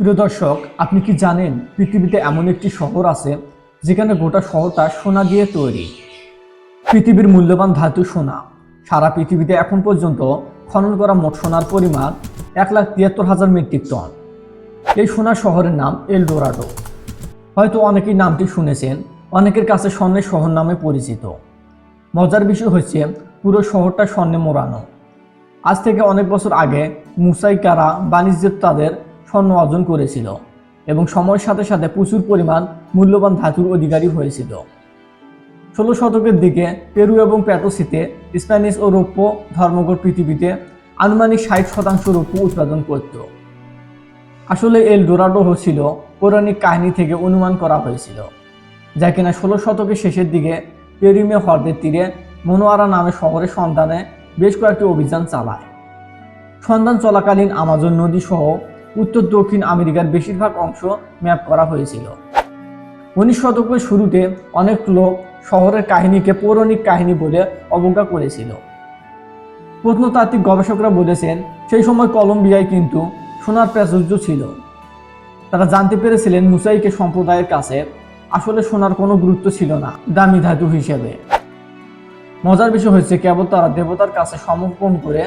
প্রিয় দর্শক, আপনি কি জানেন পৃথিবীতে এমন একটি শহর আছে যেখানে গোটা শহরটা সোনা দিয়ে তৈরি? পৃথিবীর মূল্যবান ধাতু সোনা। সারা পৃথিবীতে এখন পর্যন্ত খনন করা মোট সোনার পরিমাণ এক লাখ তিয়াত্তর হাজার মেট্রিক টন। এই সোনা শহরের নাম এলডোরাডো। হয়তো অনেকেই নামটি শুনেছেন, অনেকের কাছে স্বর্ণের শহর নামে পরিচিত। মজার বিষয় হচ্ছে, পুরো শহরটা স্বর্ণে মোড়ানো। আজ থেকে অনেক বছর আগে মুসাইকারা বাণিজ্যের তাদের স্বর্ণ অর্জন করেছিল এবং সময়ের সাথে সাথে প্রচুর পরিমাণ মূল্যবান ধাতুর অধিকারী হয়েছিল। ষোলো শতকের দিকে পেরু এবং প্যাটোসিতে স্প্যানিশ ও রৌপ্য ধর্মঘট পৃথিবীতে আনুমানিক ষাট শতাংশ রৌপ্য উৎপাদন করত। আসলে এল ডোরাডো হচ্ছিল পৌরাণিক কাহিনী থেকে অনুমান করা হয়েছিল, যা কিনা ষোলো শতকের শেষের দিকে পেরিমে হ্রদের তীরে মনোয়ারা নামে শহরের সন্ধানে বেশ কয়েকটি অভিযান চালায়। সন্ধান চলাকালীন আমাজন নদী সহ উত্তর, দক্ষিণ আমেরিকার বেশিরভাগ অংশ ম্যাপ করা হয়েছিল। উনিশ শতকের শুরুতে অনেক লোক শহরের কাহিনীকে পৌরাণিক কাহিনী বলে অবজ্ঞা করেছিল। প্রত্নতাত্ত্বিক গবেষকরা বলেছেন, সেই সময় কলম্বিয়ায় কিন্তু সোনার প্রাচুর্য ছিল। তারা জানতে পেরেছিলেন মুসাইকে সম্প্রদায়ের কাছে আসলে সোনার কোনো গুরুত্ব ছিল না, দামি ধাতু হিসেবে। মজার বিষয় হয়েছে, কেবল তারা দেবতার কাছে সমর্পণ করে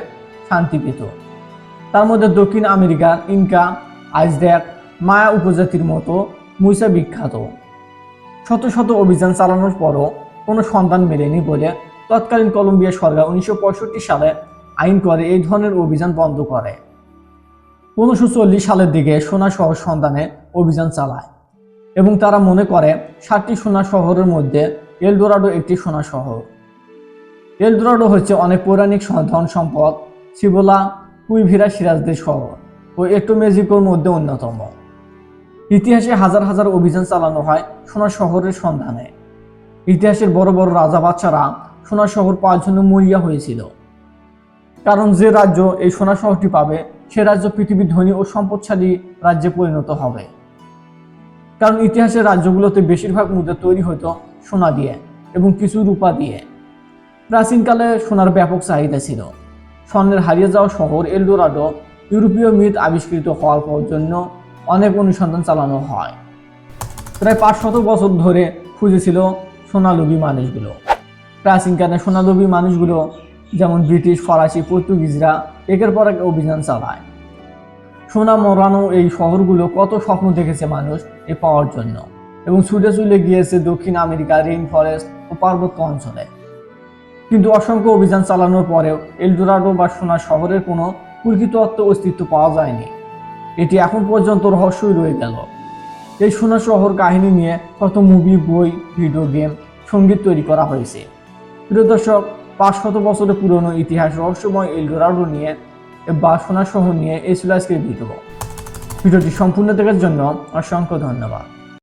শান্তি পেত। তার মধ্যে দক্ষিণ আমেরিকার ইনকা, আইসড্যাক, মায়া উপজাতির মতো মুইসা বিখ্যাত। শত শত অভিযান চালানোর পরও কোনো সন্ধান মেলেনি বলে তৎকালীন কলম্বিয়া সরকার উনিশশো পঁয়ষট্টি সালে আইন করে এই ধরনের অভিযান বন্ধ করে। পনেরোশো চল্লিশ সালের দিকে সোনা শহর সন্ধানে অভিযান চালায় এবং তারা মনে করে সাতটি সোনা শহরের মধ্যে এলডোরাডো একটি সোনা শহর। এলডোরাডো হচ্ছে অনেক পৌরাণিক ধন সম্পদ সিবোলা কুইভিরা সিরাজদের শহর ও একটু মেজিকোর মধ্যে অন্যতম। ইতিহাসে হাজার হাজার অভিযান চালানো হয় সোনা শহরের সন্ধানে। ইতিহাসের বড় বড় রাজা বাচ্চারা সোনা শহর পাওয়ার জন্য মরিয়া হয়েছিল। কারণ যে রাজ্য এই সোনা শহরটি পাবে, সে রাজ্য পৃথিবীর ধনী ও সম্পদশালী রাজ্যে পরিণত হবে। কারণ ইতিহাসের রাজ্যগুলোতে বেশিরভাগ মুদ্রা তৈরি হতো সোনা দিয়ে এবং কিছু রূপা দিয়ে। প্রাচীনকালে সোনার ব্যাপক চাহিদা ছিল। স্বর্ণের হারিয়ে যাওয়া শহর এলডোরাডো ইউরোপীয় মিথ আবিষ্কৃত হওয়ার পর জন্য অনেক অনুসন্ধান চালানো হয়। প্রায় পাঁচশত বছর ধরে খুঁজেছিল সোনালুবি মানুষগুলো। প্রাচীনকালে সোনালুবি মানুষগুলো যেমন ব্রিটিশ, ফরাসি, পর্তুগিজরা একের পর এক অভিযান চালায়। সোনা মরানো এই শহরগুলো কত স্বপ্ন দেখেছে মানুষ এ পাওয়ার জন্য এবং ছুটে চলে গিয়েছে দক্ষিণ আমেরিকা রেইন ফরেস্ট ও পার্বত্য অঞ্চলে। কিন্তু অসংখ্য অভিযান চালানোর পরেও এলডোরাডো বা সোনা শহরের কোনো প্রকৃত অর্থ অস্তিত্ব পাওয়া যায়নি। এটি এখন পর্যন্ত রহস্যই রয়ে গেল। এই সোনা শহর কাহিনী নিয়ে কত মুভি, বই, ভিডিও গেম, সংগীত তৈরি করা হয়েছে। প্রিয় দর্শক, পাঁচ শত বছরের পুরনো ইতিহাস রহস্যময় এলডোরাডো নিয়ে বা সোনা শহর নিয়ে এই ছিল আজকের ভিডিও। ভিডিওটি সম্পূর্ণ দেখার জন্য অসংখ্য ধন্যবাদ।